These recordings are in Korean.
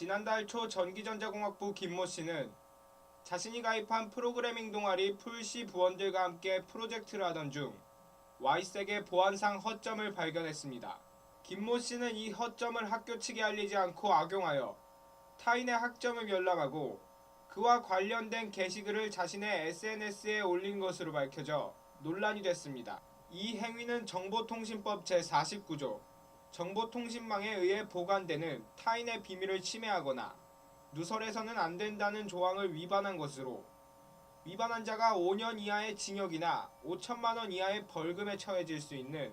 지난달 초 전기전자공학부 김모 씨는 자신이 가입한 프로그래밍 동아리 풀씨 부원들과 함께 프로젝트를 하던 중 와이색의 보안상 허점을 발견했습니다. 김모 씨는 이 허점을 학교 측에 알리지 않고 악용하여 타인의 학점을 열람하고 그와 관련된 게시글을 자신의 SNS에 올린 것으로 밝혀져 논란이 됐습니다. 이 행위는 정보통신법 제49조 정보통신망에 의해 보관되는 타인의 비밀을 침해하거나 누설해서는 안 된다는 조항을 위반한 것으로 위반한 자가 5년 이하의 징역이나 5천만 원 이하의 벌금에 처해질 수 있는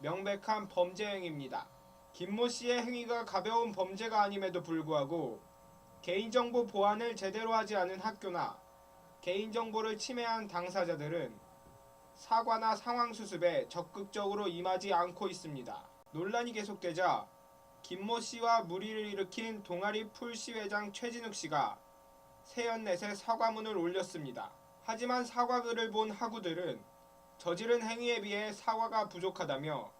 명백한 범죄 행위입니다. 김모 씨의 행위가 가벼운 범죄가 아님에도 불구하고 개인정보 보안을 제대로 하지 않은 학교나 개인정보를 침해한 당사자들은 사과나 상황 수습에 적극적으로 임하지 않고 있습니다. 논란이 계속되자 김모 씨와 물의를 일으킨 동아리 풀씨 회장 최진욱 씨가 세연넷에 사과문을 올렸습니다. 하지만 사과글을 본 학우들은 저지른 행위에 비해 사과가 부족하다며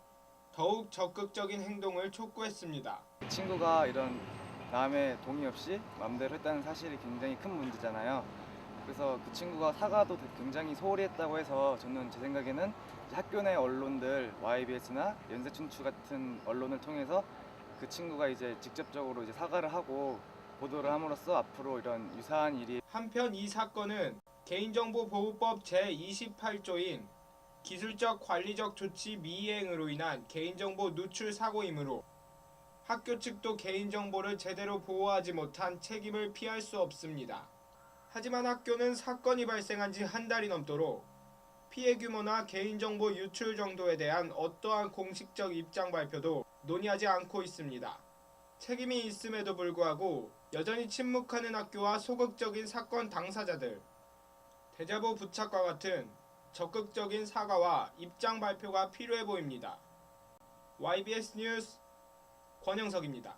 더욱 적극적인 행동을 촉구했습니다. 친구가 이런 남의 동의 없이 마음대로 했다는 사실이 굉장히 큰 문제잖아요. 그래서 그 친구가 사과도 굉장히 소홀히 했다고 해서 저는 제 생각에는 학교 내 언론들 YBS나 연세춘추 같은 언론을 통해서 그 친구가 이제 직접적으로 이제 사과를 하고 보도를 함으로써 앞으로 이런 유사한 일이 한편 이 사건은 개인정보보호법 제28조인 기술적 관리적 조치 미이행으로 인한 개인정보 누출 사고이므로 학교 측도 개인정보를 제대로 보호하지 못한 책임을 피할 수 없습니다. 하지만 학교는 사건이 발생한 지 한 달이 넘도록 피해 규모나 개인정보 유출 정도에 대한 어떠한 공식적 입장 발표도 논의하지 않고 있습니다. 책임이 있음에도 불구하고 여전히 침묵하는 학교와 소극적인 사건 당사자들, 대자보 부착과 같은 적극적인 사과와 입장 발표가 필요해 보입니다. YBS 뉴스 권영석입니다.